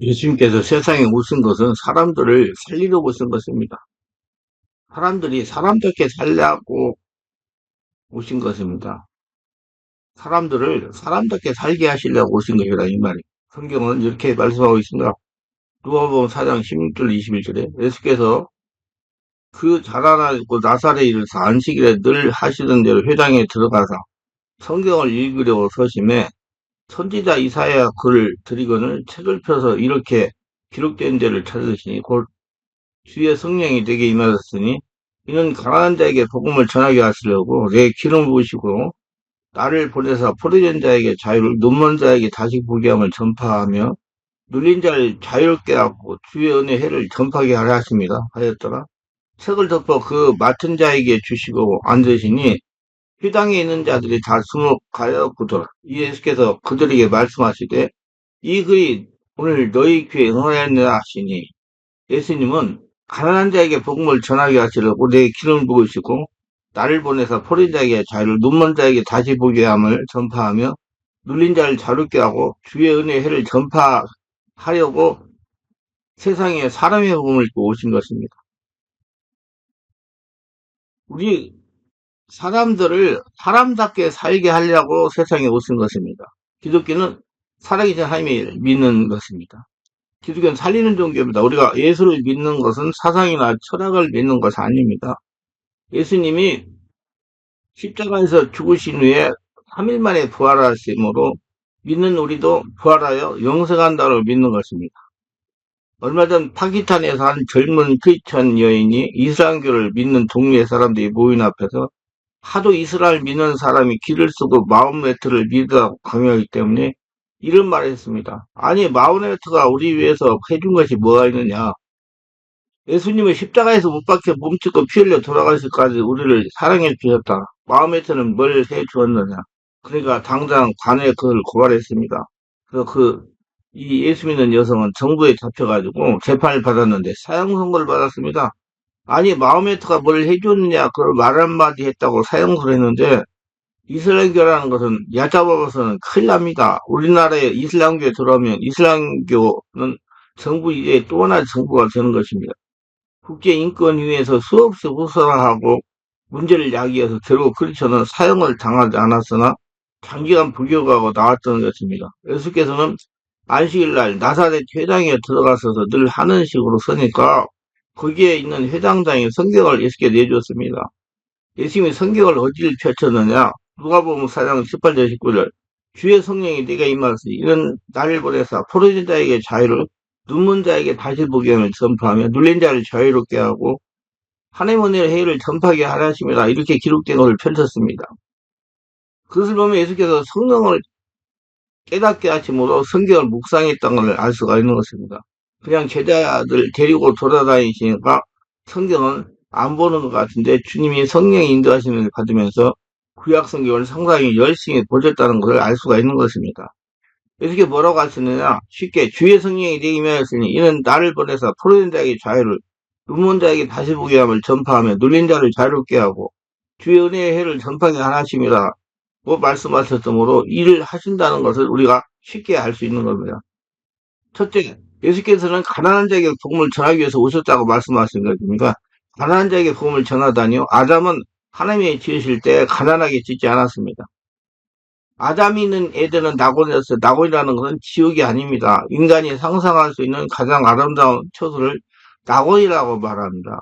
예수님께서 세상에 오신 것은 사람들을 살리려고 오신 것입니다. 사람들이 사람답게 살려고 오신 것입니다. 사람들을 사람답게 살게 하시려고 오신 것이라 이 말이. 성경은 이렇게 말씀하고 있습니다. 누가복음 4장 16절 21절에 예수께서 그 자라나고 나사렛 일에서 안식일에 늘 하시던 대로 회당에 들어가서 성경을 읽으려고 서심해 선지자 이사야 글을 드리거늘 책을 펴서 이렇게 기록된 데를 찾으시니 곧 주의 성령이 내게 임하셨으니 이는 가난한 자에게 복음을 전하게 하시려고 내 기름 부으시고 나를 보내사 포로된 자에게 자유를 눈먼 자에게 다시 보게 함을 전파하며 눌린 자를 자유롭게 하고 주의 은혜 해를 전파하게 하려 하십니다. 하였더라. 책을 덮어 그 맡은 자에게 주시고 앉으시니 회당에 있는 자들이 다 수목하여 굳더라. 예수께서 그들에게 말씀하시되 이 글이 오늘 너희 귀에 응하였느냐 하시니 예수님은 가난한 자에게 복음을 전하게 하시려고 내 기름을 부으시고 나를 보내서 포린 자에게 자유를 눈먼 자에게 다시 보게 함을 전파하며 눌린 자를 자유롭게 하고 주의 은혜의 해를 전파하려고 세상에 사람의 복음을 오신 것입니다. 우리 사람들을 사람답게 살게 하려고 세상에 오신 것입니다. 기독교는 살아계신 하나님을 믿는 것입니다. 기독교는 살리는 종교입니다. 우리가 예수를 믿는 것은 사상이나 철학을 믿는 것이 아닙니다. 예수님이 십자가에서 죽으신 후에 3일 만에 부활하심으로 믿는 우리도 부활하여 영생한다고 믿는 것입니다. 얼마 전 파키스탄에서 한 젊은 크리스천 여인이 이슬람교를 믿는 동네 사람들이 모인 앞에서 하도 이스라엘 믿는 사람이 길을 쓰고 마음레트를 믿으라고 강요하기 때문에 이런 말을 했습니다. 아니 마음레트가 우리 위해서 해준 것이 뭐가 있느냐. 예수님은 십자가에서 못 박혀 몸짓고 피 흘려 돌아가실까지 우리를 사랑해 주셨다. 마음레트는 뭘 해주었느냐. 그러니까 당장 관에 그걸 고발했습니다. 그래서 그 이 예수 믿는 여성은 정부에 잡혀가지고 재판을 받았는데 사형 선고를 받았습니다. 아니 마호메트가 뭘 해줬느냐 그걸 말 한마디 했다고 사형을 했는데 이슬람교라는 것은 얕잡아봐서는 큰일 납니다. 우리나라에 이슬람교에 들어오면 이슬람교는 정부 이제 또 하나의 정부가 되는 것입니다. 국제인권위에서 수없이 호소하고 문제를 야기해서 결국 크리스천은 사형을 당하지 않았으나 장기간 불교하고 나왔던 것입니다. 예수께서는 안식일날 나사렛 회당에 들어가서서 늘 하는 식으로 서니까 거기에 있는 회당장이 성경을 예수께 내줬습니다. 예수님이 성경을 어디를 펼쳤느냐? 누가복음 4장 18절 19절 주의 성령이 네가 임하으니 이런 나를 보내사 포로진 자에게 자유를 눈먼 자에게 다시 보게 하면 전파하며 눌린 자를 자유롭게 하고 하나님 은혜의 해를 전파하게 하라십니다. 이렇게 기록된 것을 펼쳤습니다. 그것을 보면 예수께서 성령을 깨닫게 하심으로 성경을 묵상했던 것을 알 수가 있는 것입니다. 그냥 제자들 데리고 돌아다니시니까 성경은 안 보는 것 같은데 주님이 성령의 인도하심을 받으면서 구약 성경을 상당히 열심히 보셨다는 것을 알 수가 있는 것입니다. 이렇게 뭐라고 하시느냐 쉽게 주의 성령이 내게 임하였으니 이는 나를 보내서 포로된 자에게 자유를 눈먼 자에게 다시 보게 함을 전파하며 눌린 자를 자유롭게 하고 주의 은혜의 해를 전파하게 하나심이라 고 말씀하셨으므로 일을 하신다는 것을 우리가 쉽게 알 수 있는 겁니다. 첫째, 예수께서는 가난한 자에게 복음을 전하기 위해서 오셨다고 말씀하신 것입니까? 가난한 자에게 복음을 전하다니요. 아담은 하나님이 지으실 때 가난하게 짓지 않았습니다. 아담이 있는 에덴은 낙원이었어요. 낙원이라는 것은 지옥이 아닙니다. 인간이 상상할 수 있는 가장 아름다운 처소를 낙원이라고 말합니다.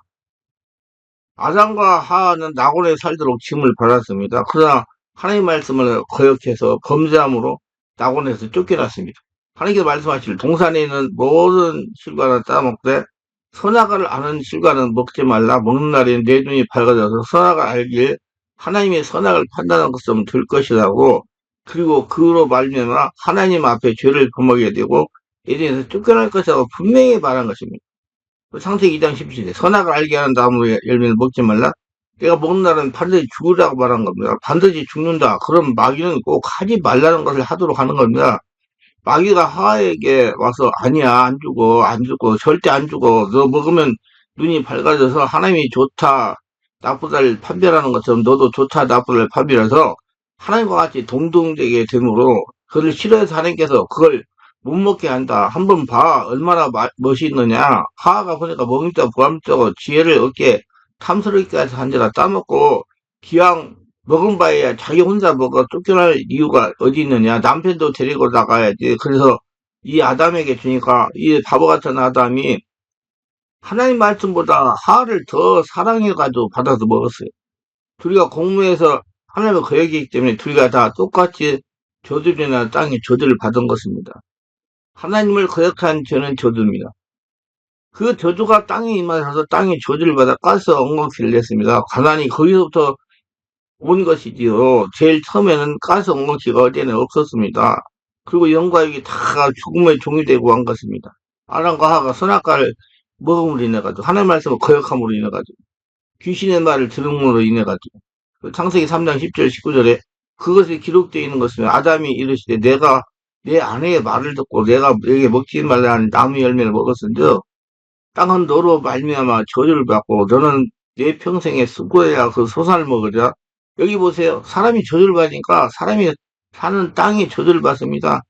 아담과 하하는 낙원에 살도록 짐을 받았습니다. 그러나 하나님 말씀을 거역해서 범죄함으로 낙원에서 쫓겨났습니다. 하나님께서 말씀하실 동산에 있는 모든 실과는 따먹되 선악을 아는 실과는 먹지 말라 먹는 날에 내 눈이 밝아져서 선악을 알길 하나님의 선악을 판단하는 것은 될 것이라고 그리고 그로 말미암아 하나님 앞에 죄를 범하게 되고 에덴에서 쫓겨날 것이라고 분명히 말한 것입니다. 상세기 2장 17절 선악을 알게 하는 나무의 열매를 먹지 말라 내가 먹는 날은 반드시 죽으라고 말한 겁니다. 반드시 죽는다. 그럼 마귀는 꼭 하지 말라는 것을 하도록 하는 겁니다. 마귀가 하와에게 와서 아니야 안 죽어 안 죽어 절대 안 죽어 너 먹으면 눈이 밝아져서 하나님이 좋다 나쁘다를 판별하는 것처럼 너도 좋다 나쁘다를 판별해서 하나님과 같이 동등되게 되므로 그걸 싫어해서 하나님께서 그걸 못 먹게 한다. 한번 봐. 얼마나 마- 멋있느냐. 하하가 보니까 먹니까 부함쩍어 지혜를 얻게 탐스럽게 해서 한 대나 따먹고 기왕 먹은 바에야 자기 혼자 먹어 쫓겨날 이유가 어디 있느냐. 남편도 데리고 나가야지. 그래서 이 아담에게 주니까 이 바보 같은 아담이 하나님 말씀보다 하하를 더 사랑해가지고 받아서 먹었어요. 둘이가 공무에서 하나님의 거역이기 때문에 둘이가 다 똑같이 저들이나 땅에 저주를 받은 것입니다. 하나님을 거역한 죄는 저주입니다. 그 저주가 땅에 임하셔서 땅에 저주를 받아 가스 엉겅퀴를 냈습니다. 가난이 거기서부터 온 것이지요. 제일 처음에는 가스 엉겅퀴가 어디에는 없었습니다. 그리고 영과육이 다 죽음의 종이 되고 한 것입니다. 아람과 하가 선악과를 먹음으로 인해가지고 하나님 말씀을 거역함으로 인해가지고 귀신의 말을 들음으로 인해가지고 그 창세기 3장 10절 19절에 그것이 기록되어 있는 것은 아담이 이르시되 내가 내 아내의 말을 듣고 내가 내게 먹지 말라는 나무 열매를 먹었은즉 땅은 너로 말미암아 저주를 받고 너는 내 평생에 수고해야 그 소산을 먹으리라. 여기 보세요. 사람이 저주를 받으니까 사람이 사는 땅이 저주를 받습니다.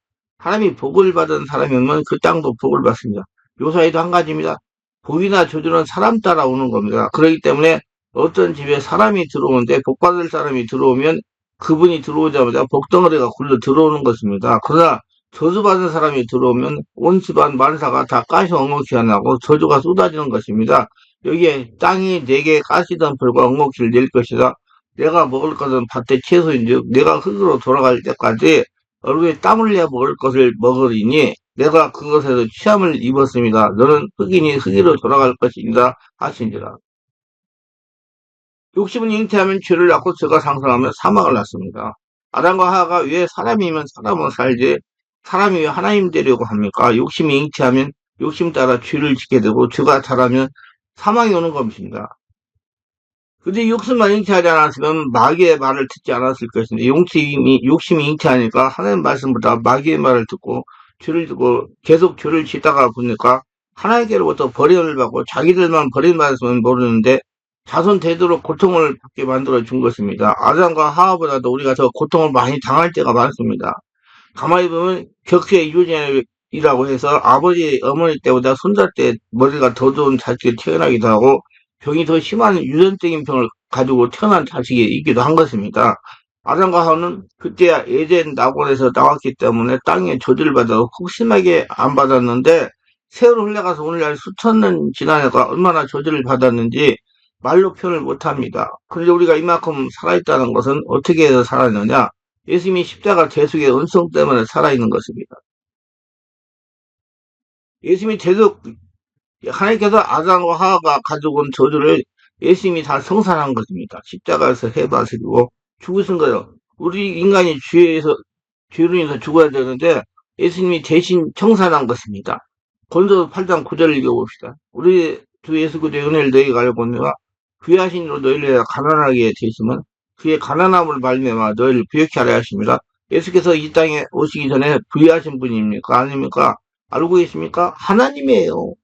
사람이 복을 받은 사람이면 그 땅도 복을 받습니다. 요사이도 한 가지입니다. 복이나 저주는 사람 따라 오는 겁니다. 그렇기 때문에 어떤 집에 사람이 들어오는데 복 받을 사람이 들어오면 그분이 들어오자마자 복덩어리가 굴러 들어오는 것입니다. 그러나 저주받은 사람이 들어오면 온 집안 만사가 다 가시 엉겅퀴가 나고 저주가 쏟아지는 것입니다. 여기에 땅이 내게 가시던 벌과 엉겅퀴를 낼 것이다. 내가 먹을 것은 밭의 채소인즉 내가 흙으로 돌아갈 때까지 얼굴에 땀 흘려 먹을 것을 먹으리니 내가 그것에서 취함을 입었습니다. 너는 흙이니 흙으로 돌아갈 것이니라 하시니라. 욕심은 잉태하면 죄를 낳고 죄가 상승하면 사망을 낳습니다. 아담과 하하가 왜 사람이면 사람은 살지 사람이 왜 하나님 되려고 합니까? 욕심이 잉태하면 욕심 따라 죄를 짓게 되고 죄가 자라면 사망이 오는 것입니다. 근데 욕심만 잉태하지 않았으면 마귀의 말을 듣지 않았을 것인데 욕심이, 욕심이 잉태하니까 하나님 말씀보다 마귀의 말을 듣고 죄를 듣고 계속 죄를 짓다가 보니까 하나님께로부터 버림을 받고 자기들만 버림받았으면 모르는데 자손 대대로 고통을 받게 만들어 준 것입니다. 아담과 하하보다도 우리가 더 고통을 많이 당할 때가 많습니다. 가만히 보면 격세 유전이라고 해서 아버지, 어머니 때보다 손자 때 머리가 더 좋은 자식이 태어나기도 하고 병이 더 심한 유전적인 병을 가지고 태어난 자식이 있기도 한 것입니다. 아담과 하와는 그때야 에덴 낙원에서 나왔기 때문에 땅에 저주를 받아서 혹심하게 안 받았는데 세월을 흘러가서 오늘날 수천 년 지나니까 얼마나 저주를 받았는지 말로 표현을 못합니다. 그런데 우리가 이만큼 살아있다는 것은 어떻게 해서 살았느냐? 예수님이 십자가 대속의 은총 때문에 살아있는 것입니다. 예수님이 대속, 하나님께서 아담과 하와가 가지고 온 저주를 예수님이 다 성산한 것입니다. 십자가에서 해바스리고 죽으신 거예요. 우리 인간이 죄에서, 죄로 인해서 죽어야 되는데 예수님이 대신 청산한 것입니다. 권서 8장 9절을 읽어봅시다. 우리 주 예수 그리스도의 은혜를 너희가 알고 있느냐? 귀하신 이로 너희를 가난하게 되시면 그의 가난함을 말미암아 너희를 부욕케 하려 하십니다. 예수께서 이 땅에 오시기 전에 부유하신 분입니까? 아닙니까? 알고 계십니까? 하나님이에요.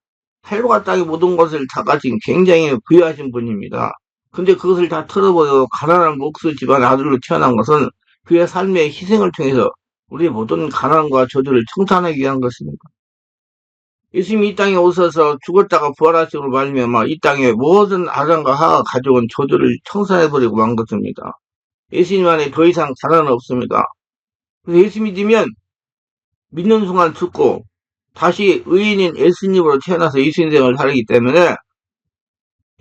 하늘과 땅의 모든 것을 다 가진 굉장히 부유하신 분입니다. 근데 그것을 다 털어버려 가난한 목수 집안 아들로 태어난 것은 그의 삶의 희생을 통해서 우리 모든 가난과 저주를 청산하기 위한 것입니다. 예수님이 이 땅에 오셔서 죽었다가 부활하심으로 말미암아 이 땅에 모든 아담과 하가 가져온 저주를 청산해버리고 만 것입니다. 예수님 안에 더 이상 가난은 없습니다. 그래서 예수 믿으면 믿는 순간 죽고 다시 의인인 예수님으로 태어나서 예수 인생을 살기 때문에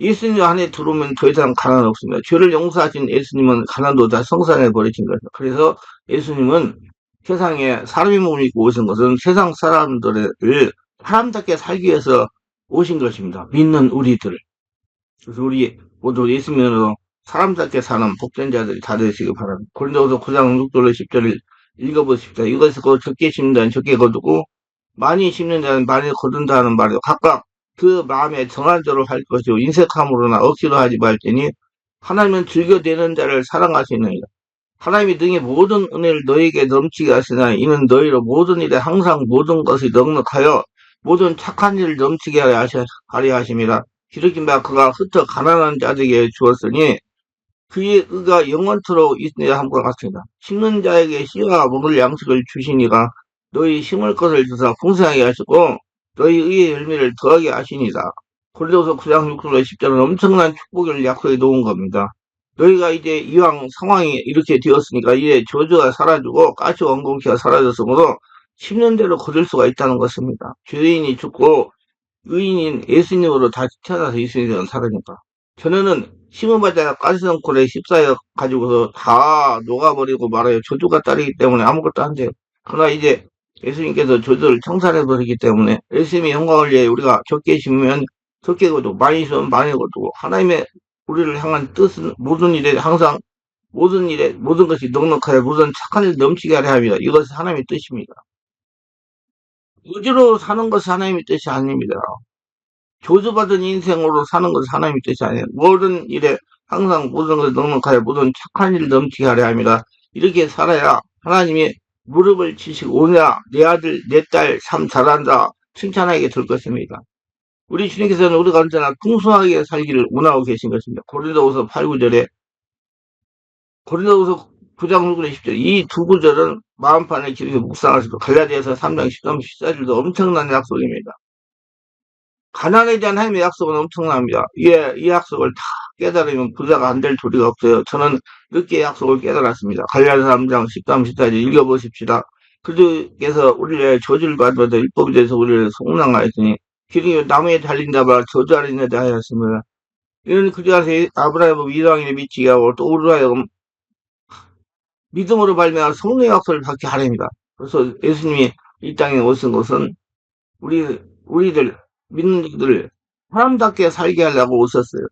예수님 안에 들어오면 더 이상 가난 없습니다. 죄를 용서하신 예수님은 가난도 다 성산해 버리신 거죠. 그래서 예수님은 세상에 사람의 몸을 입고 오신 것은 세상 사람들을 사람답게 살기 위해서 오신 것입니다. 믿는 우리들. 그래서 우리 모두 예수님으로 사람답게 사는 복된 자들이 다 되시기 바랍니다. 고린도서 9장 6절로 10절을 읽어보십시다. 이것을 그 적게 심는 적게 거두고 많이 심는 자는 많이 거둔다는 말이요. 각각 그 마음에 정한 대로 할 것이요. 인색함으로나 억지로 하지 말지니 하나님은 즐겨대는 자를 사랑하시느니라. 하나님이 능히 모든 은혜를 너에게 넘치게 하시나 이는 너희로 모든 일에 항상 모든 것이 넉넉하여 모든 착한 일을 넘치게 하려 하심이라. 기르긴 바 그가 흩어 가난한 자들에게 주었으니 그의 의가 영원토록 있느냐 함과 같습니다. 심는 자에게 씨와 먹을 양식을 주시니가 너희 심을 것을 주사 풍성하게 하시고 너희 의의 열매를 더하게 하시니다. 고린도서 9장 6절에 10절은 엄청난 축복을 약속해 놓은 겁니다. 너희가 이제 이왕 상황이 이렇게 되었으니까 이제 저주가 사라지고 가시 원공기가 사라졌으므로 심는 대로 거둘 수가 있다는 것입니다. 죄인이 죽고 의인인 예수님으로 다시 태어나서 예수님은 살으니까. 전에는 심어봤자 가시성골에 씹싸여 가지고서 다 녹아버리고 말아요. 저주가 따르기 때문에 아무것도 안 돼요. 그러나 이제 예수님께서 저주를 청산해 버리기 때문에 예수님의 영광을 위해 우리가 적게 심으면 적게 거두고 많이 심으면 많이 거두고 하나님의 우리를 향한 뜻은 모든 일에 항상 모든 일에 모든 것이 넉넉하여 모든 착한 일 넘치게 하려 합니다. 이것이 하나님의 뜻입니다. 의지로 사는 것이 하나님의 뜻이 아닙니다. 조주받은 인생으로 사는 것이 하나님의 뜻이 아니에요. 모든 일에 항상 모든 것을 넉넉하여 모든 착한 일 넘치게 하려 합니다. 이렇게 살아야 하나님이 무릎을 치시고 오냐 내 아들 내 딸 참 잘한다 칭찬하게 될 것입니다. 우리 주님께서는 우리가 언제나 풍성하게 살기를 원하고 계신 것입니다. 고린도후서 8, 9절에 고린도후서 9장 6절에 10절 이 두 구절은 마음판에 기록해 묵상하시고 갈라디아서 3장 13, 14절도 엄청난 약속입니다. 가난에 대한 하나님의 약속은 엄청납니다. 예, 이 약속을 다 깨달으면 부자가 안 될 도리가 없어요. 저는 늦게 약속을 깨달았습니다. 갈라디아서 3장 13, 14절 읽어보십시다. 그들께서 우리를 저주를 받으면서 율법에 대해서 우리를 속랑하였으니 기름이 나무에 달린 자마 저주하는 자다 하였으며 이런 그리하서 아브라함은 이방인의 미치게 하고 또 우리로 하여금 믿음으로 발명한 성령의 약속을 받게 하렵니다. 그래서 예수님이 이 땅에 오신 것은 우리 우리들 믿는 이들을 사람답게 살게 하려고 오셨어요.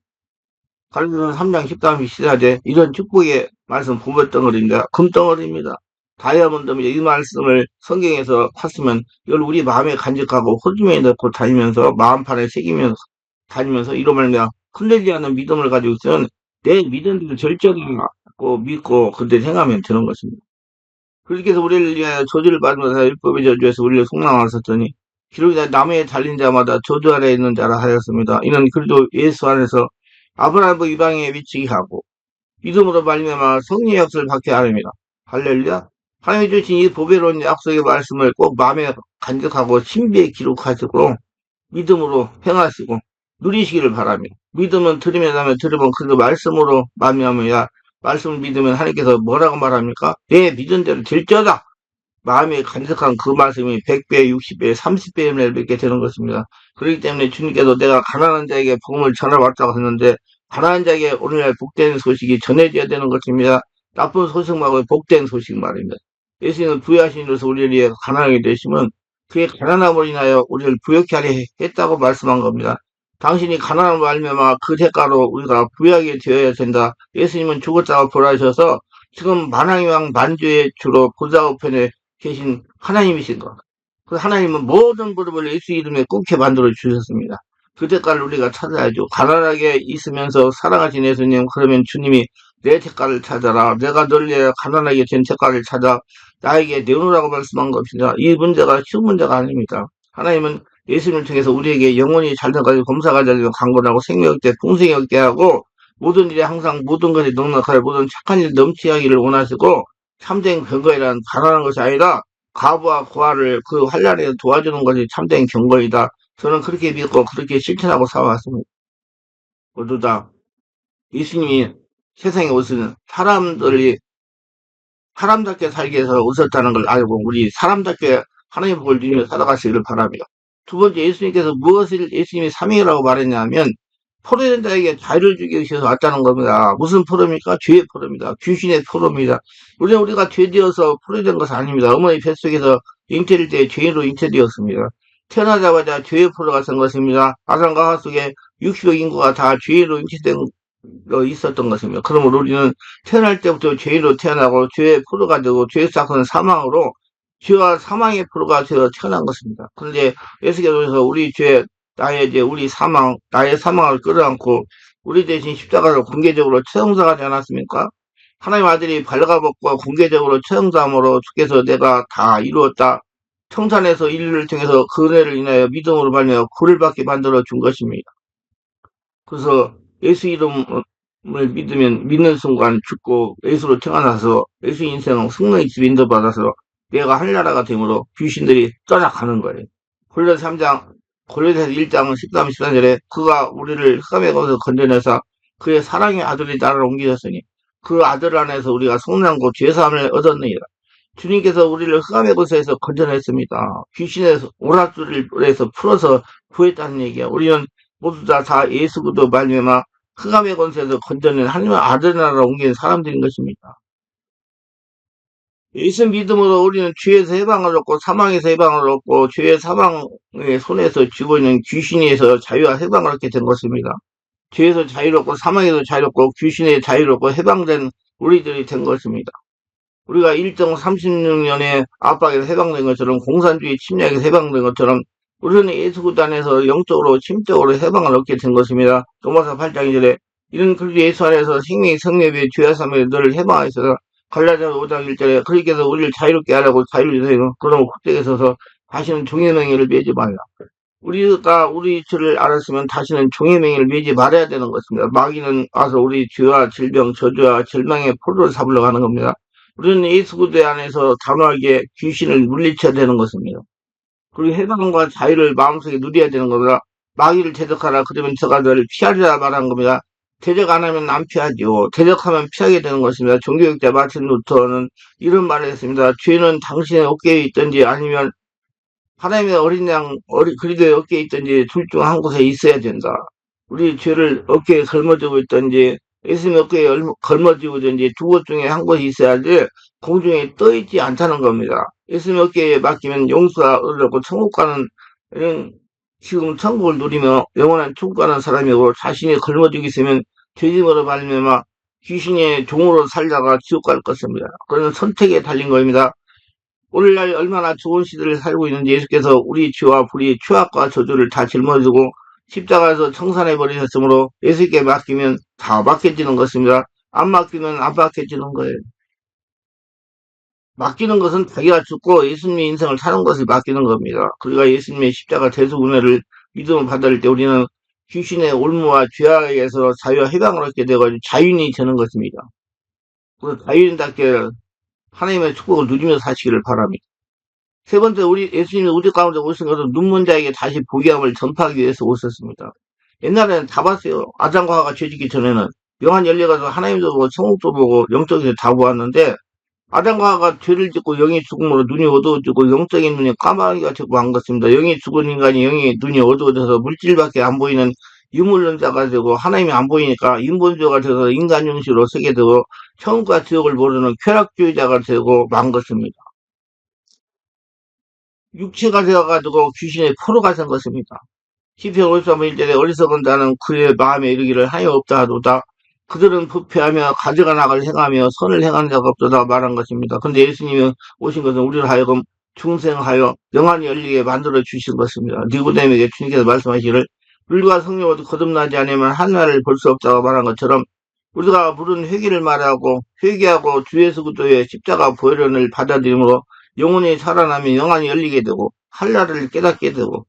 갈라디아서 3장 13, 14제 이런 축복의 말씀 보물덩어리입니다. 금덩어리입니다. 다이아몬드입니다. 이 말씀을 성경에서 봤으면 이걸 우리 마음에 간직하고 호주머니에 넣고 다니면서 마음판에 새기면서 다니면서 이런 말이야 흔들리지 않는 믿음을 가지고 있으면 내 믿음들을 절정하고 믿고 그때 생각하면 되는 것입니다. 그렇게 해서 우리를 위하여 저주를 받으면서 율법의 저주에서 우리를 속랑하셨더니 기록이 남에 달린 자마다 저주 아래 있는 자라 하였습니다. 이는 그래도 예수 안에서 아브라함 이방에 미치게 하고 믿음으로 말미암아 성령의 약속을 받게 하렵니다. 할렐루야. 하나님이 주신 이 보배로운 약속의 말씀을 꼭 마음에 간직하고 신비에 기록하시고 믿음으로 행하시고 누리시기를 바랍니다. 믿음은 들으면 하면 들으면 그 말씀으로 말미암아야 말씀을 믿으면 하나님께서 뭐라고 말합니까? 내 믿은 대로 될지어다. 마음에 간직한 그 말씀이 100배, 60배, 30배 를 맺게 되는 것입니다. 그렇기 때문에 주님께서 내가 가난한 자에게 복음을 전해왔다고 했는데 가난한 자에게 오늘날 복된 소식이 전해져야 되는 것입니다. 나쁜 소식 말고 복된 소식 말입니다. 예수님은 부여하신 이로서 우리를 위해 가난하게 되시면 그의 가난함으로 인하여 우리를 부욕케 하려 했다고 말씀한 겁니다. 당신이 가난한 말미암아 그 대가로 우리가 부여하게 되어야 된다. 예수님은 죽었다고 벌하셔서 지금 만왕의 왕 만주의 주로 보좌 우편에 계신 하나님이신 것. 그 하나님은 모든 무릎을 예수 이름에 꿇게 만들어 주셨습니다. 그 대가를 우리가 찾아야죠. 가난하게 있으면서 사랑하신 예수님, 그러면 주님이 내 대가를 찾아라. 내가 널 위해 가난하게 된 대가를 찾아 나에게 내놓으라고 말씀한 것입니다. 이 문제가 쉬운 문제가 아닙니다. 하나님은 예수님을 통해서 우리에게 영원히 잘돼가지고 검사가 되고 강건하고 생명있게 풍성히 얻게 하고 모든 일에 항상 모든 것이 넉넉하여 모든 착한 일 넘치게 하기를 원하시고 참된 경거이란 가난한 것이 아니라 과부와 고아를 그 환란에 도와주는 것이 참된 경거이다. 저는 그렇게 믿고 그렇게 실천하고 살아왔습니다. 모두 다 예수님이 세상에 오신 사람들이 사람답게 살기 위해서 오셨다는 걸 알고 우리 사람답게 하나님의 복을 누리며 살아가시기를 바랍니다. 두 번째 예수님께서 무엇을 예수님이 삼위라고 말했냐면 포로된 자에게 자유를 주기 위해서 왔다는 겁니다. 무슨 포로입니까? 죄의 포로입니다. 귀신의 포로입니다. 우리는 우리가 죄되어서 포로된 것은 아닙니다. 어머니 뱃속에서 잉태될 때 죄인으로 잉태되었습니다. 태어나자마자 죄의 포로가 된 것입니다. 아산가하 속에 60억 인구가 다 죄인으로 잉태된 있었던 것입니다. 그러므로 우리는 태어날 때부터 죄인으로 태어나고 죄의 포로가 되고 죄의 사건은 사망으로 죄와 사망의 포로가 되어 태어난 것입니다. 그런데 예수께서 우리 죄, 나의 죄, 우리 사망, 나의 사망을 끌어안고 우리 대신 십자가를 공개적으로 처형사하지 않았습니까? 하나님 아들이 발가벗고 공개적으로 처형사함으로 주께서 내가 다 이루었다. 청산에서 인류를 통해서 그 은혜를 인하여 믿음으로 발며 구를 받게 만들어 준 것입니다. 그래서 예수 이름을 믿으면 믿는 순간 죽고 예수로 태어나서 예수 인생은 승리의 집 인도 받아서 내가 하늘나라가 되므로 귀신들이 떠나가는 거예요. 골로새 3장, 골로새 1장 13, 14절에 그가 우리를 흑암의 것에서 건져내서 그의 사랑의 아들이 나를 옮기셨으니 그 아들 안에서 우리가 성난고 죄사함을 얻었느니라. 주님께서 우리를 흑암의 곳에서 건져냈습니다. 귀신의 오락줄에서 풀어서 구했다는 얘기야. 우리는 모두 다, 다 예수 그도 말미암아 흑암의 권세에서 건져낸 하나님의 아들 나라로 옮긴 사람들인 것입니다. 예수 믿음으로 우리는 죄에서 해방을 얻고 사망에서 해방을 얻고 죄의 사망의 손에서 쥐고 있는 귀신에서 자유와 해방을 얻게 된 것입니다. 죄에서 자유롭고 사망에서 자유롭고 귀신에 자유롭고 해방된 우리들이 된 것입니다. 우리가 1.36년에 압박에서 해방된 것처럼 공산주의 침략에서 해방된 것처럼 우리는 예수구도 안에서 영적으로 심적으로 해방을 얻게 된 것입니다. 로마서 8장 2절에 이런 그리스도 예수 안에서 생명의 성례의 죄와 삶에 너를 해방하셔서 갈라디아 5장 1절에 그리께서 우리를 자유롭게 하라고 자유를 주세요. 그러면 헛되게 서서 다시는 종의 명예를 매지 말라. 우리가 우리 죄를 알았으면 다시는 종의 명예를 매지 말아야 되는 것입니다. 마귀는 와서 우리 죄와 질병, 저주와 절망의 포도를 잡으러 가는 겁니다. 우리는 예수 구대 안에서 단호하게 귀신을 물리쳐야 되는 것입니다. 그리고 해방과 자유를 마음속에 누려야 되는 겁니다. 마귀를 대적하라 그러면 저가 너를 피하리라 말한 겁니다. 대적 안 하면 안 피하죠. 대적하면 피하게 되는 것입니다. 종교학자 마틴 루터는 이런 말을 했습니다. 죄는 당신의 어깨에 있든지 아니면 하나님의 어린 양, 어리, 그리도의 어깨에 있든지 둘 중 한 곳에 있어야 된다. 우리 죄를 어깨에 걸머쥐고 있든지 예수님 어깨에 걸머쥐고 있든지 두 곳 중에 한 곳이 있어야지 공중에 떠 있지 않다는 겁니다. 예수님 어깨에 맡기면 용서가 얻었고 천국 가는 지금 천국을 누리며 영원한 가는 사람이고 자신이 걸머쥐고 있으면 죄짐으로 말미암아 귀신의 종으로 살다가 지옥 갈 것입니다. 그런 선택에 달린 겁니다. 오늘날 얼마나 좋은 시대를 살고 있는지 예수께서 우리 죄와 불의, 추악과 저주를 다 짊어지고 십자가에서 청산해 버리셨으므로 예수께 맡기면 다 맡겨지는 것입니다. 안 맡기면 안 맡겨지는 거예요. 맡기는 것은 자기가 죽고 예수님의 인생을 사는 것을 맡기는 겁니다. 그러니까 예수님의 십자가 대수 은혜를 믿음을 받을 때 우리는 귀신의 올무와 죄악에서 자유와 해방을 얻게 되고 자유인이 되는 것입니다. 그래서 자유인답게 하나님의 축복을 누리며 사시기를 바랍니다. 세 번째, 우리 예수님이 우리 가운데 오신 것은 눈먼 자에게 다시 보기함을 전파하기 위해서 오셨습니다. 옛날에는 다 봤어요. 아담과 하가 죄짓기 전에는 영한 열려가서 하나님도 보고 성국도 보고 영적에서 다 보았는데 아담과 하가 죄를 짓고 영이 죽음으로 눈이 어두워지고 영적인 눈이 까마귀가 되고 한 것입니다. 영이 죽은 인간이 영이 눈이 어두워져서 물질밖에 안 보이는 유물론자가 되고 하나님이 안 보이니까 인본주의가 돼서 인간 형식으로 쓰게 되고 천국과 지옥을 모르는 쾌락주의자가 되고 만 것입니다. 육체가 되어가지고 귀신의 포로가 된 것입니다. 시편 53편 1절에 어리석은 자는 그의 마음에 이르기를 하여 없다 하도다. 그들은 부패하며 가져가 나갈 행하며 선을 행하는 자가 없도다 말한 것입니다. 근데 예수님이 오신 것은 우리를 하여금 중생하여 영안이 열리게 만들어 주신 것입니다. 니고데에게 주님께서 말씀하시기를 물과 성령으로 거듭나지 않으면 하나를 볼 수 없다고 말한 것처럼 우리가 물은 회개를 말하고 회개하고 주 예수 그리스도의 십자가 보혈연을 받아들임으로 영혼이 살아나면 영안이 열리게 되고 한나를 깨닫게 되고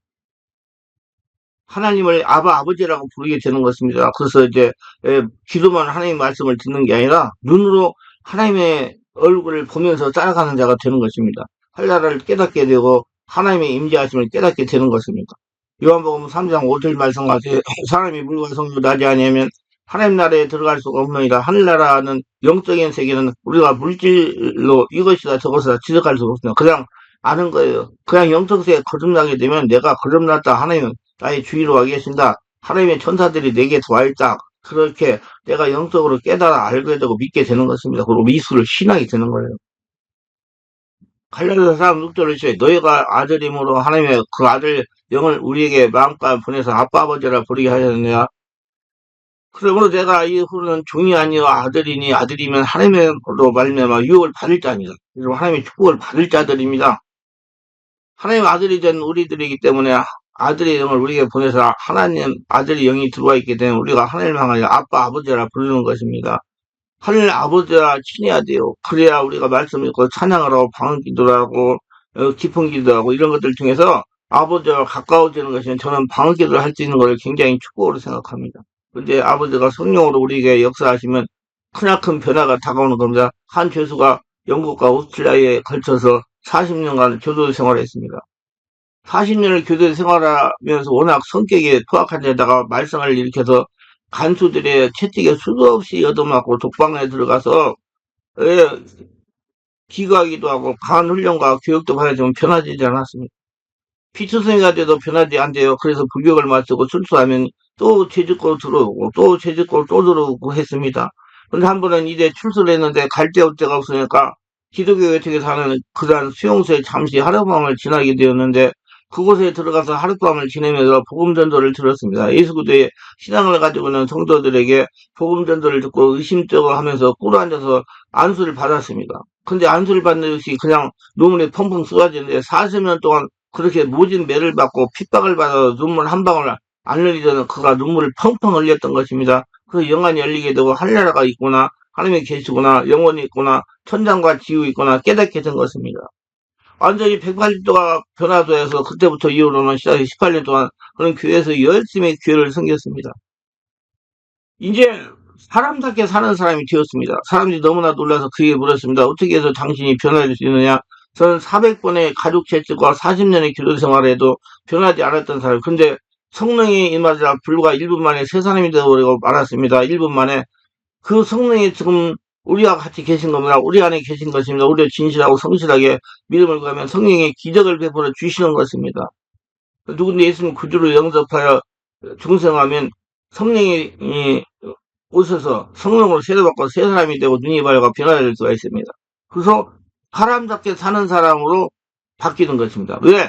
하나님을 아바 아버지라고 부르게 되는 것입니다. 그래서 이제 기도만 하나님 말씀을 듣는 게 아니라 눈으로 하나님의 얼굴을 보면서 따라가는 자가 되는 것입니다. 한나를 깨닫게 되고 하나님의 임재하심을 깨닫게 되는 것입니다. 요한복음 3장 5절 말씀 같이 사람이 물과 성도 나지 아니하면 하나님 나라에 들어갈 수가 없느니라 하늘나라는 영적인 세계는 우리가 물질로 이것이다 저것이다 지적할 수가 없습니다. 그냥 아는 거예요. 그냥 영적 세계에 거듭나게 되면 내가 거듭났다 하나님은 나의 주위로 와 계신다. 하나님의 천사들이 내게 도와있다. 그렇게 내가 영적으로 깨달아 알게 되고 믿게 되는 것입니다. 그리고 미술을 신앙이 되는 거예요. 갈라디아 사람 6절을 시에 너희가 아들임으로 하나님의 그 아들 영을 우리에게 마음껏 보내서 아빠 아버지라 부르게 하셨느냐 그러므로 내가 이후로는 종이 아니여 아들이니 아들이면 하나님으로 말미암아 유혹을 받을 자니라. 그래서 하나님의 축복을 받을 자들입니다. 하나님 아들이 된 우리들이기 때문에 아들의 영을 우리에게 보내서 하나님 아들의 영이 들어와 있기 때문에 우리가 하나님을 향하여 아빠 아버지라 부르는 것입니다. 하늘 아버지라 친해야 돼요. 그래야 우리가 말씀 읽고 찬양을 하고 방언 기도를 하고 어, 깊은 기도하고 이런 것들 중에서 아버지와 가까워지는 것이 저는 방언 기도를 할 수 있는 것을 굉장히 축복으로 생각합니다. 근데 아버지가 성령으로 우리에게 역사하시면 크나큰 변화가 다가오는 겁니다. 한 죄수가 영국과 오스트리아에 걸쳐서 40년간 교도 생활했습니다. 40년을 교도 생활하면서 워낙 성격이 포악한 데다가 말썽을 일으켜서 간수들의 채찍에 수도 없이 얻어맞고 독방에 들어가서 예, 기거하기도 하고 강한 훈련과 교육도 받아주면 변화되지 않았습니다. 피투성이가 돼도 변하지 안 돼요. 그래서 불격을 맞추고 출소하면 또 제주권 들어오고 또 제주권 또 들어오고 했습니다. 근데 한 번은 이제 출소를 했는데 갈데올 데가 없으니까 기독교 쪽에 사는 그단 수용소에 잠시 하룻밤을 지나게 되었는데 그곳에 들어가서 하룻밤을 지내면서 복음 전도를 들었습니다. 예수구도의 신앙을 가지고는 있 성도들에게 복음 전도를 듣고 의심쩍어 하면서 꿇어 앉아서 안수를 받았습니다. 근데 안수를 받는 것이 그냥 눈물이 펑펑 쏟아지는데 40년 동안 그렇게 모진 매를 받고 핍박을 받아 눈물 한 방울 안 흘리던 그가 눈물을 펑펑 흘렸던 것입니다. 그 영안이 열리게 되고 할례라가 있구나 하나님이 계시구나 영원히 있구나 천장과 지우 있구나 깨닫게 된 것입니다. 완전히 180도가 변화도해서 그때부터 이후로는 시작이 18년 동안 그런 교회에서 열심히 교회를 섬겼습니다. 이제 사람답게 사는 사람이 되었습니다. 사람들이 너무나 놀라서 그에게 물었습니다. 어떻게 해서 당신이 변화될 수 있느냐? 저는 400번의 가족 채찍과 40년의 기도 생활에도 변하지 않았던 사람. 근데 성령이 임하자 불과 1분 만에 새 사람이 되어버리고 말았습니다. 1분 만에 그 성령이 지금 우리와 같이 계신 겁니다. 우리 안에 계신 것입니다. 우리가 진실하고 성실하게 믿음을 구하면 성령의 기적을 베풀어 주시는 것입니다. 누군데 예수님 구주를 영접하여 중생하면 성령이 오셔서 성령으로 세례받고 새 사람이 되고 눈이 밝아 변화될 수가 있습니다. 그래서 사람답게 사는 사람으로 바뀌는 것입니다. 왜?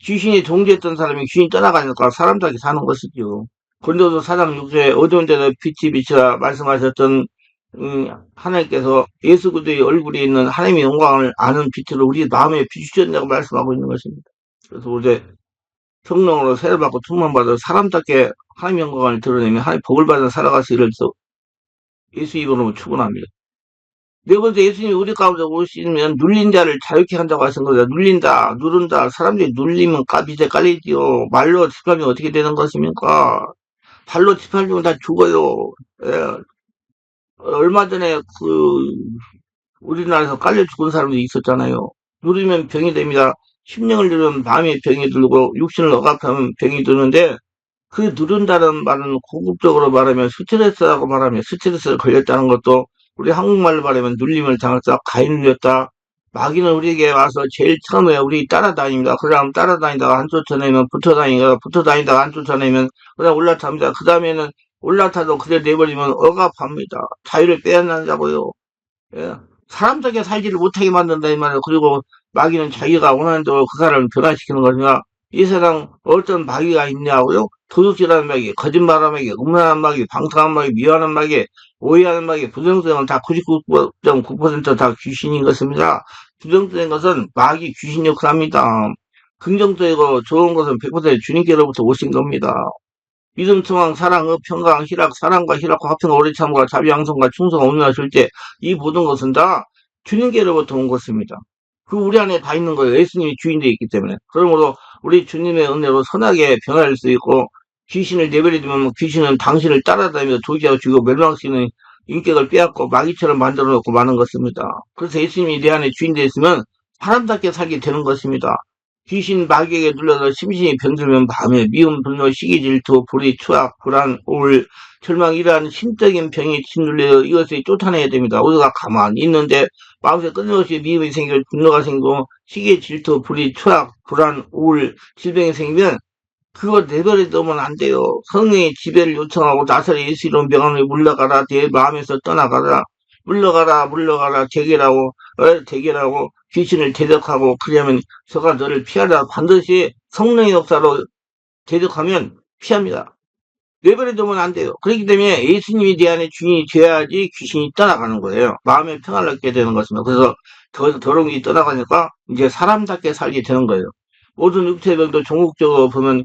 귀신이 동조했던 사람이 귀신이 떠나가니까 사람답게 사는 것이죠. 권도서 사장 6조에 어두운 데는 빛이 비치라 말씀하셨던 음, 하나님께서 예수 그리스도의 얼굴에 있는 하나님의 영광을 아는 빛을 우리 마음에 비추셨다고 말씀하고 있는 것입니다. 그래서 어제 성령으로 세례 받고 충만 받아 사람답게 하나님의 영광을 드러내며 하나님 복을 받아 있을 수 예수 이름으로 축원합니다. 네 번째 예수님이 우리 가운데 오시면 눌린 자를 자유케 한다고 하신 거죠. 눌린다, 누른다. 사람들이 눌리면 값이제 깔리지요. 말로 집하면 어떻게 되는 것입니까? 발로 집하면 다 죽어요. 예. 얼마 전에 그 우리나라에서 깔려 죽은 사람도 있었잖아요. 누르면 병이 됩니다. 심령을 누르면 마음에 병이 들고 육신을 억압하면 병이 드는데 그 누른다는 말은 고급적으로 말하면 스트레스라고 말하면 스트레스를 걸렸다는 것도 우리 한국말로 말하면 눌림을 당했다, 가위 눌렸다. 마귀는 우리에게 와서 제일 처음에 우리 따라다닙니다. 그 다음 따라다니다가 한 쫓아내면 붙어다니다가 붙어다니다가 한 쫓아내면 그 다음 올라탑니다. 그 다음에는 올라타도 그대 내버리면 억압합니다. 자유를 빼앗는다고요. 예. 사람답게 살지를 못하게 만든다 이 말이에요. 그리고 마귀는 자기가 원하는 대로 그 사람을 변화시키는 거니까 이 세상 어떤 마귀가 있냐고요? 도둑질하는 마귀, 거짓말하는 마귀, 음란한 마귀, 방탕한 마귀, 미워하는 마귀, 오해하는 마귀, 부정적은 다 99.9%다 귀신인 것입니다. 부정적인 것은 마귀 귀신 역을 합니다. 긍정적이고 좋은 것은 100% 주님께로부터 오신 겁니다. 믿음, 투망, 사랑, 업, 평강, 희락, 사랑과 희락과 화평과 오래 참과 자비, 양성과 충성과 온유하실 때이 모든 것은 다 주님께로부터 온 것입니다. 그 우리 안에 다 있는 거예요. 예수님이 주인 되어 있기 때문에. 그러므로 우리 주님의 은혜로 선하게 변할 수 있고 귀신을 내버려두면 귀신은 당신을 따라다니며 도지하고 죽이고 멸망시키는 인격을 빼앗고 마귀처럼 만들어 놓고 마는 것입니다. 그래서 예수님이 내 안에 주인 되었으면 사람답게 살게 되는 것입니다. 귀신 마귀에게 눌려서 심신이 병들면 밤에 미움, 분노, 시기, 질투, 불의, 추악, 불안, 우울, 절망 이러한 심적인 병이 짓눌려 이것을 쫓아내야 됩니다. 우리가 가만히 있는데 마음속에 끊임없이 미움이 생기고 분노가 생기고 시기, 질투, 불의, 추악, 불안, 우울, 질병이 생기면 그거 내버려 두면 안 돼요. 성령의 지배를 요청하고 나사렛 예수 이름 병원에 물러가라. 내 마음에서 떠나가라. 물러가라 물러가라 대결하고 어, 대결하고 귀신을 대적하고 그러면 저가 너를 피하라 반드시 성령의 역사로 대적하면 피합니다. 내버려두면 안 돼요. 그렇기 때문에 예수님이 내 안에 주인이 되어야지 귀신이 떠나가는 거예요. 마음의 평화를 얻게 되는 것입니다. 그래서 더, 더러운 게 떠나가니까 이제 사람답게 살게 되는 거예요. 모든 육체병도 종국적으로 보면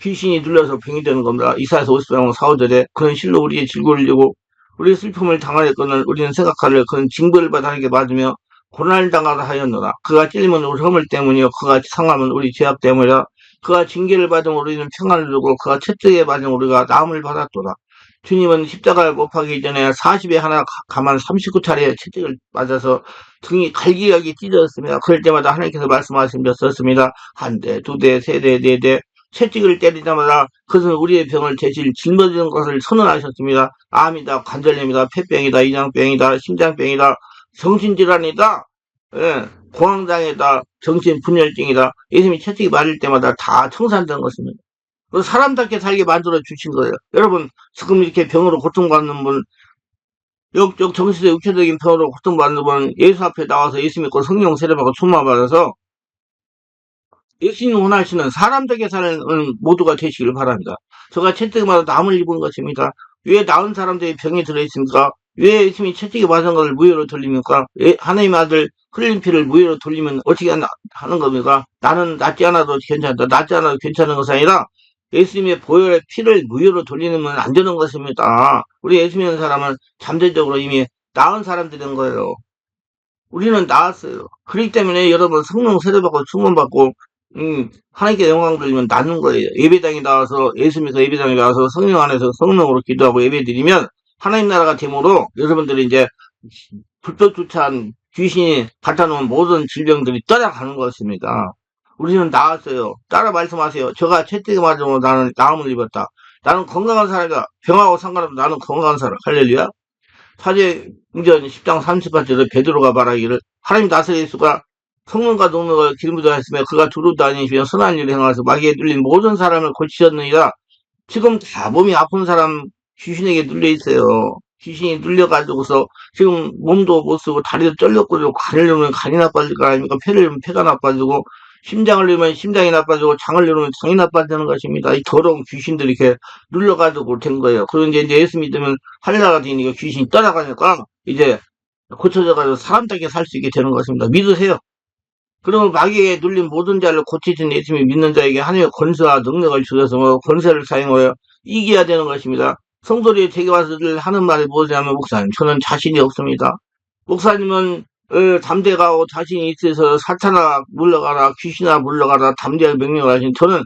귀신이 눌려서 병이 되는 겁니다. 이사에서 50장 4호절에 그런 실로 우리의 질고를 주고 우리의 슬픔을 당하였거늘 우리는 생각하려 그런 징벌을 받아게 맞으며 고난을 당하다 하였노라. 그가 찔리면 우리 허물 때문이요. 그가 상하면 우리 죄악 때문이라. 그가 징계를 받으면 우리는 평안을 두고 그가 채찍에 받으면 우리가 남을 받았도다. 주님은 십자가를 못 파기 전에 40에 하나 가- 가만 39차례 채찍을 맞아서 등이 갈기갈기 찢어졌습니다. 그럴 때마다 하나님께서 말씀하셨습니다. 한 대, 두 대, 세 대, 네 대. 채찍을 때리자마자 그것은 우리의 병을 대실 짊어지는 것을 선언하셨습니다. 암이다, 관절염이다, 폐병이다, 인양병이다, 심장병이다, 정신질환이다, 예, 공황장애다, 정신분열증이다. 예수님이 채찍이 맞을 때마다 다 청산된 것입니다. 그 사람답게 살게 만들어 주신 거예요. 여러분, 지금 이렇게 병으로 고통받는 분, 영적, 정신적, 육체적인 병으로 고통받는 분, 예수 앞에 나와서 예수 믿고 성령 세례받고 충만받아서 예수님 원하시는 사람답게 사는 모두가 되시길 바랍니다. 저가 채찍마다 남을 입은 것입니다. 왜 나은 사람들이 병이 들어있습니까? 왜 예수님이 채찍에 맞은 것을 무효로 돌립니까? 왜 하나님 아들 흘린 피를 무효로 돌리면 어떻게 하는 겁니까? 나는 낫지 않아도 괜찮다. 낫지 않아도 괜찮은 것이 아니라 예수님의 보혈의 피를 무효로 돌리면 안 되는 것입니다. 우리 예수 믿는 사람은 잠재적으로 이미 나은 사람들인 거예요. 우리는 나았어요. 그렇기 때문에 여러분 성령 세례받고 충만받고 음, 하나님께 영광 돌리면 낫는 거예요. 예배당에 나와서 예수 믿고 예배당에 나와서 성령 안에서 성령으로 기도하고 예배 드리면 하나님 나라가 되므로 여러분들이 이제 불법 주차한 귀신이 갖다 놓은 모든 질병들이 떠나가는 것입니다. 우리는 나았어요. 따라 말씀하세요. 저가 채찍에 맞으면 나는 나음을 입었다. 나는 건강한 사람이다. 병하고 상관없이 나는 건강한 사람. 할렐루야. 사제행전 10장 38절에 베드로가 말하기를 하나님 나서 예수가 성령과 동력을 기름부터 하시며 그가 두루 다니시며 선한 일을 행하서 마귀에 눌린 모든 사람을 고치셨느니라. 지금 다 몸이 아픈 사람 귀신에게 눌려 있어요. 귀신이 눌려가지고서 지금 몸도 못 쓰고 다리도 쩔렸고 간을 넣으면 간이 나빠질 거 아닙니까? 폐를 넣으면 폐가 나빠지고 심장을 넣으면 심장이 나빠지고 장을 넣으면 장이 나빠지는 것입니다. 이 더러운 귀신들이 이렇게 눌러가지고 된 거예요. 그리고 이제, 예수 믿으면 하늘나라 되니까 귀신이 떠나가니까 이제 고쳐져가지고 사람답게 살 수 있게 되는 것입니다. 믿으세요. 그러면 마귀에 눌린 모든 자를 고치신 예수님이 믿는 자에게 하나님의 권세와 능력을 주셔서 뭐 권세를 사용하여 이겨야 되는 것입니다. 성도들이 제게 와서 늘 하는 말이 무엇이냐면 목사님 저는 자신이 없습니다. 목사님은 어, 담대가고 자신이 있어서 사탄아 물러가라 귀신아 물러가라 담대하게 명령을 하신 저는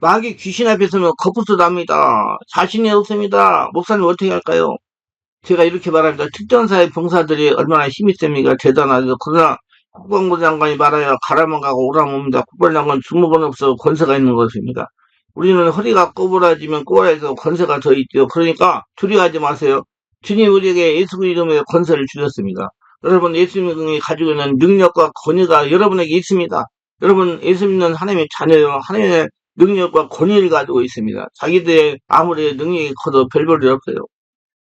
마귀 귀신 앞에 서면 거푸스 납니다. 자신이 없습니다. 목사님 어떻게 할까요? 제가 이렇게 말합니다. 특전사의 병사들이 얼마나 힘이 셉니까? 대단하죠. 그러나 국방부 장관이 말하여 가라만 가고 오라만 옵니다. 국방부 장관 주무관 없어 권세가 있는 것입니다. 우리는 허리가 꼬부라지면 꼬라에서 권세가 더 있죠. 그러니까 두려워하지 마세요. 주님 우리에게 예수 이름의 권세를 주셨습니다. 여러분 예수님이 가지고 있는 능력과 권위가 여러분에게 있습니다. 여러분 예수 믿는 하나님의 자녀요. 하나님의 능력과 권위를 가지고 있습니다. 자기들의 아무리 능력이 커도 별 볼일 없어요.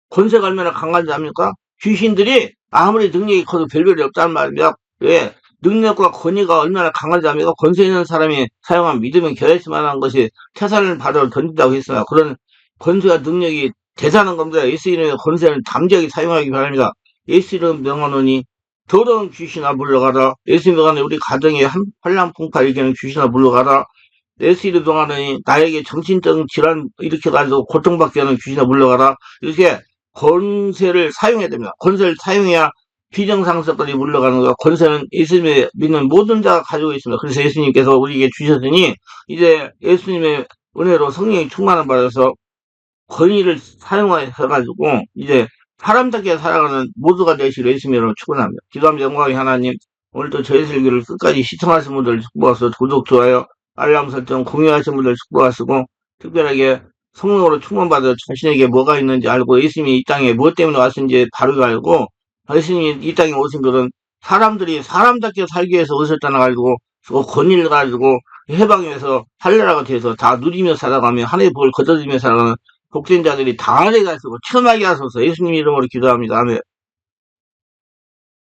권세가 얼마나 강한지 압니까? 귀신들이 아무리 능력이 커도 별 볼일 없다는 말입니다. 왜? 능력과 권위가 얼마나 압니까? 권세 있는 사람이 사용한 믿음의 결했을 만한 것이 태산을 바다로 던진다고 했어요. 그런 권세와 능력이 대단한 겁니다. 예수 이름의 권세를 담대하게 사용하기 바랍니다. 예수 이름 명하노니 더러운 귀신아 물러가라. 예수 명하노니 우리 가정에 한 환란 풍파 일기는 귀신아 물러가라. 예수 이름 명하노니 나에게 정신적 질환 일으켜가지고 고통받게 하는 귀신아 물러가라. 이렇게 권세를 사용해야 됩니다. 권세를 사용해야 비정상석들이 물러가는 거야. 권세는 예수님의 믿는 모든 자가 가지고 있습니다. 그래서 예수님께서 우리에게 주셨으니 이제 예수님의 은혜로 성령이 충만을 받아서 권위를 사용해가지고 이제 사람답게 살아가는 모두가 되시기를 예수님으로 축원합니다. 기도합니다. 영광의 하나님 오늘도 저희 설교를 끝까지 시청하신 분들 축복하시고 구독, 좋아요, 알람 설정, 공유하신 분들 축복하시고 특별하게 성령으로 충만받아 자신에게 뭐가 있는지 알고 예수님이 이 땅에 무엇 때문에 왔는지 바로 알고 예수님이 이 땅에 오신 것은 사람들이 사람답게 살기 위해서 오셨다는 걸 알고 그 권위를 가지고 해방해서 할례라가 돼서 다 누리며 살아가며 하나님의 복을 거둬들이며 살아가는 복된 자들이 다 안에 가시고 천하게 하소서 예수님 이름으로 기도합니다. 아멘.